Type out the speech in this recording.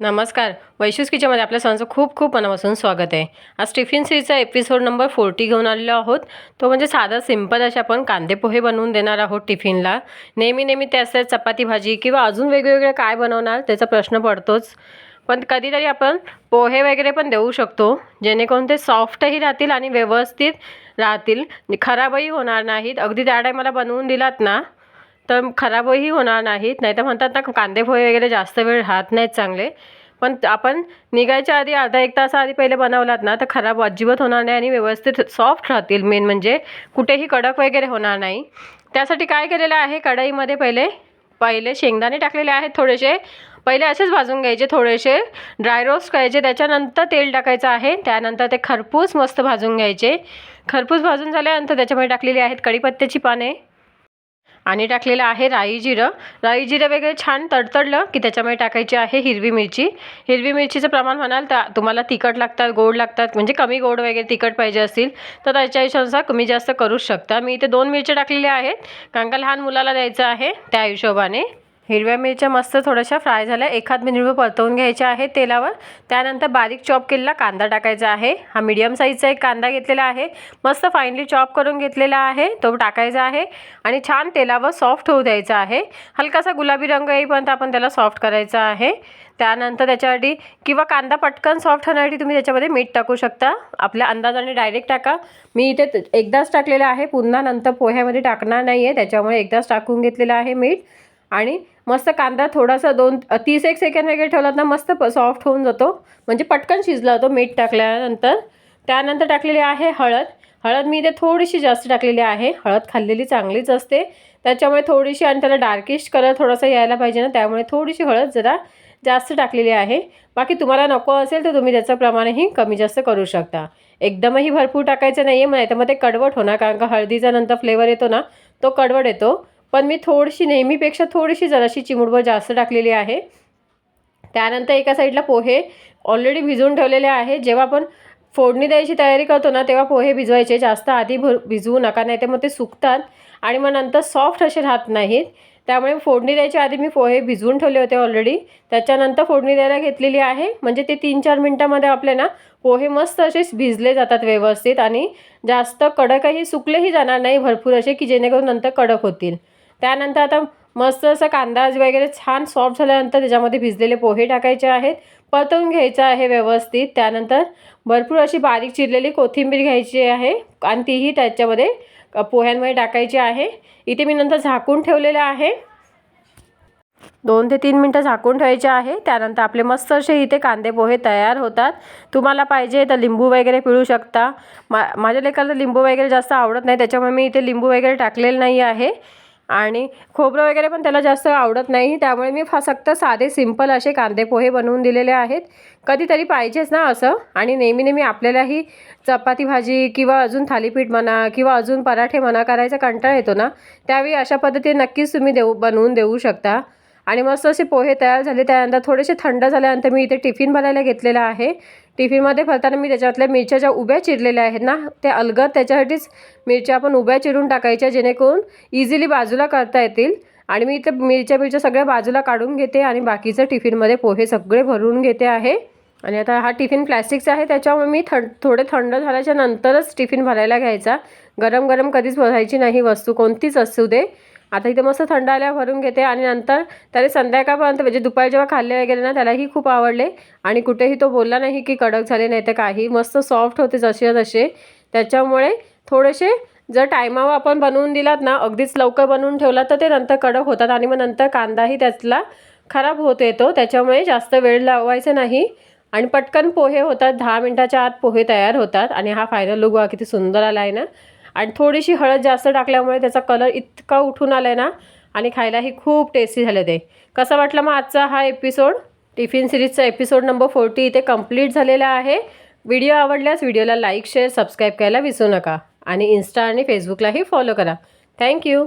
नमस्कार. वैशूस किचनमध्ये आपल्या सर्वांचं खूप खूप मनापासून स्वागत आहे. आज टिफिन सीचा एपिसोड नंबर फोर्टी घेऊन आलेलो आहोत. तो म्हणजे साधा सिंपल असे आपण कांदे पोहे बनवून देणार आहोत टिफिनला. नेहमी नेहमी ते त्याच चपाती भाजी किंवा अजून वेगवेगळे काय बनवणार त्याचा प्रश्न पडतोच. पण कधीतरी आपण पोहे वगैरे पण देऊ शकतो जेणेकरून ते सॉफ्टही राहतील आणि व्यवस्थित राहतील. खराबही होणार नाहीत. अगदी त्या टायमाला बनवून दिलात ना तर खराबही होणार नाहीत. नाही तर म्हणतात ना कांदे पोहे वगैरे जास्त वेळ राहत नाहीत चांगले. पण आपण निघायच्या आधी अर्धा एक तास आधी पहिले बनवलात ना तर खराब अजिबात होणार नाही आणि व्यवस्थित सॉफ्ट राहतील. मेन म्हणजे कुठेही कडक वगैरे होणार नाही. त्यासाठी काय केलेलं आहे? कढईमध्ये पहिले पहिले शेंगदाणे टाकलेले आहेत थोडेसे. पहिले असेच भाजून घ्यायचे थोडेसे. ड्राय रोस्ट करायचे. त्याच्यानंतर तेल टाकायचं आहे. त्यानंतर ते खरपूस मस्त भाजून घ्यायचे. खरपूस भाजून झाल्यानंतर त्याच्यामध्ये टाकलेली आहेत कढीपत्त्याची पाने. आणि टाकलेलं आहे राई जिरं. राई जिरं वगैरे छान तडतडलं की त्याच्यामध्ये टाकायची आहे हिरवी मिरची. हिरवी मिरचीचं प्रमाण म्हणाल तर तुम्हाला तिखट लागतात गोड लागतात म्हणजे कमी गोड वगैरे तिखट पाहिजे असतील तर त्याच्या हिशोबानुसार कमी जास्त करूच शकता. मी इथे दोन मिरच्या टाकलेल्या आहेत कारण का लहान मुलाला द्यायचं आहे त्या हिशोबाने. हिरव्या मिरच्या मस्त थोड्याशा फ्राय झाल्या. एखाद मिनिट परतवून घ्यायच्या आहे तेलावर. त्यानंतर बारीक चॉप केलेला कांदा टाकायचा आहे. हा मीडियम साईजचा एक कांदा घेतलेला आहे. मस्त फाईनली चॉप करून घेतलेला आहे. तो टाकायचा आहे आणि छान तेलावर सॉफ्ट होऊ द्यायचा आहे. हलकासा गुलाबी रंग येईपर्यंत आपण त्याला सॉफ्ट करायचा आहे. त्यानंतर त्याच्यासाठी किंवा कांदा पटकन सॉफ्ट होण्यासाठी तुम्ही त्याच्यामध्ये मीठ टाकू शकता. आपल्या अंदाजाने डायरेक्ट टाका. मी इथे एकदाच टाकलेलं आहे. पुन्हा नंतर पोह्यामध्ये टाकणार नाही आहे त्याच्यामुळे एकदाच टाकून घेतलेलं आहे मीठ. आणि मस्त कांदा थोडासा दोन तीस एक सेकंड वगैरे ठेवलात ना मस्त सॉफ्ट होऊन जातो. म्हणजे पटकन शिजला होतो मीठ टाकल्यानंतर. त्यानंतर टाकलेली आहे हळद. हळद मी इथे थोडीशी जास्त टाकलेली आहे. हळद खाल्लेली चांगलीच असते. त्याच्यामुळे थोडीशी आणि त्याला डार्किश कलर थोडासा यायला पाहिजे ना त्यामुळे थोडीशी हळद जरा जास्त टाकलेली आहे. बाकी तुम्हाला नको असेल तर तुम्ही त्याचं प्रमाणही कमी जास्त करू शकता. एकदमही भरपूर टाकायचं नाही आहे नाही तर मग ते कडवट होणार कारण का हळदीचा नंतर फ्लेवर येतो ना तो कडवट येतो. पण मी थोडीशी नेहमीपेक्षा थोडीशी जराशी चिमुडभर जास्त टाकलेली आहे. त्यानंतर एका साईडला पोहे ऑलरेडी भिजवून ठेवलेले आहे. जेव्हा आपण फोडणी द्यायची तयारी करतो ना तेव्हा पोहे भिजवायचे. जास्त आधी भर भिजवू नका नाही तर मग ते सुकतात आणि मग नंतर सॉफ्ट असे राहत नाहीत. त्यामुळे फोडणी द्यायच्या आधी मी पोहे भिजवून ठेवले होते ऑलरेडी त्याच्यानंतर फोडणी द्यायला घेतलेली आहे. म्हणजे ते तीन चार मिनटामध्ये आपले ना पोहे मस्त असे भिजले जातात व्यवस्थित आणि जास्त कडकही सुकलेही जाणार नाही भरपूर असे की जेणेकरून नंतर कडक होतील. त्यानंतर आता मस्त असं कांदा वगैरे छान सॉफ्ट झाल्यानंतर त्याच्यामध्ये भिजलेले पोहे टाकायचे आहेत. परतवून घ्यायचं आहे व्यवस्थित. त्यानंतर भरपूर अशी बारीक चिरलेली कोथिंबीर घ्यायची आहे आणि तीही त्याच्यामध्ये पोह्यांमध्ये टाकायची आहे. इथे मी नंतर झाकून ठेवलेलं आहे. दोन ते तीन मिनटं झाकून ठेवायचे आहे. त्यानंतर आपले मस्त असे इथे कांदे पोहे तयार होतात. तुम्हाला पाहिजे तर लिंबू वगैरे पिळू शकता. मा माझ्या लेकाला लिंबू वगैरे जास्त आवडत नाही. त्याच्यामुळे मी इथे लिंबू वगैरे टाकलेलं नाही आहे. आणि खोबरं वगैरे पण त्याला जास्त आवडत नाही. त्यामुळे मी फक्त साधे सिंपल असे कांदे पोहे बनवून दिलेले आहेत. कधीतरी पाहिजेच ना असं? आणि नेहमी नेहमी आपल्यालाही चपाती भाजी किंवा अजून थालीपीठ म्हणा किंवा अजून पराठे म्हणा करायचा कंटाळा येतो ना? त्यावेळी अशा पद्धतीने नक्कीच तुम्ही देऊ बनवून देऊ शकता. आणि मस्त असे पोहे तयार झाले. त्यानंतर थोडेसे थंड झाल्यानंतर मी इथे टिफिन भरायला घेतलेला आहे. टिफिनमध्ये भरताना मी त्याच्यातल्या मिरच्या ज्या उभ्या चिरलेल्या आहेत ना त्या अलगद त्याच्यासाठीच मिरच्या आपण उभ्या चिरून टाकायच्या जेणेकरून इझिली बाजूला करता येतील. आणि मी इथे मिरच्या मिरच्या सगळ्या बाजूला काढून घेते आणि बाकीचं टिफिनमध्ये पोहे सगळे भरून घेते आहे. आणि आता हा टिफिन प्लॅस्टिकचा आहे. त्याच्यामुळे मी थंड थोडे थंड झाल्याच्या नंतरच टिफिन भरायला घ्यायचा. गरम गरम कधीच भरायची नाही वस्तू कोणतीच असू दे. आता इथे मस्त थंड आल्या भरून घेते आणि नंतर त्याने संध्याकाळपर्यंत म्हणजे दुपारी जेव्हा खाल्ले वगैरे ना त्यालाही खूप आवडले. आणि कुठेही तो बोलला नाही की कडक झाले नाही तर काही. मस्त सॉफ्ट होते जसे तसे त्याच्यामुळे थोडेसे जर टायमावर आपण बनवून दिलात ना अगदीच लवकर बनवून ठेवला तर ते नंतर कडक होतात आणि मग नंतर कांदाही त्यातला खराब होत येतो. त्याच्यामुळे जास्त वेळ लावायचा नाही. आणि पटकन पोहे होतात. दहा मिनटाच्या आत पोहे तयार होतात. आणि हा फायनल लुक किती सुंदर आला आहे ना. आणि थोडीशी हळद जास्त टाकल्यामुळे त्याचा कलर इतका उठून आला आहे ना आणि खायलाही खूप टेस्टी झाले ते. कसं वाटलं मग आजचा हा एपिसोड टिफिन सिरीजचा एपिसोड नंबर फोर्टी इथे कंप्लीट झालेला आहे. व्हिडिओ आवडल्यास व्हिडिओला लाईक शेअर सबस्क्राईब करायला विसरू नका. आणि इन्स्टा आणि फेसबुकलाही फॉलो करा. थँक्यू